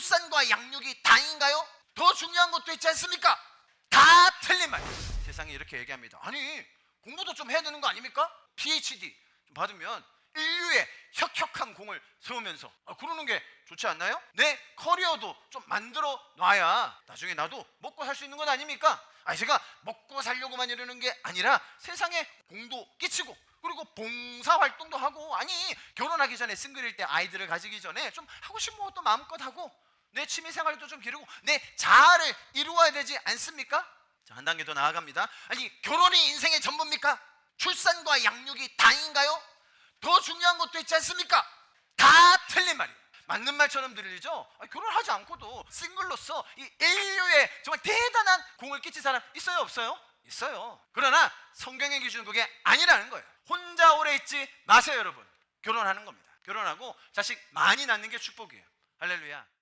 출산과 양육이 다인가요? 더 중요한 것도 있지 않습니까? 다 틀린 말. 세상에 이렇게 얘기합니다. 아니 공부도 좀 해야 되는 거 아닙니까? PhD 좀 받으면 인류의 혁혁한 공을 세우면서 아, 그러는 게 좋지 않나요? 내 커리어도 좀 만들어 놔야 나중에 나도 먹고 살 수 있는 건 아닙니까? 아니 제가 먹고 살려고만 이러는 게 아니라 세상에 공도 끼치고 그리고 봉사 활동도 하고 아니 결혼하기 전에 싱글일 때 아이들을 가지기 전에 좀 하고 싶은 것도 마음껏 하고 내 취미 생활도 좀 기르고 내 자아를 이루어야 되지 않습니까? 자, 한 단계 더 나아갑니다. 아니 결혼이 인생의 전부입니까? 출산과 양육이 다인가요? 더 중요한 것도 있지 않습니까? 다 틀린 말이에요. 맞는 말처럼 들리죠? 아니, 결혼하지 않고도 싱글로서 이 인류에 정말 대단한 공을 끼친 사람 있어요, 없어요? 있어요. 그러나 성경의 기준은 그게 아니라는 거예요. 혼자 오래 있지 마세요, 여러분. 결혼하는 겁니다. 결혼하고 자식 많이 낳는 게 축복이에요. 할렐루야.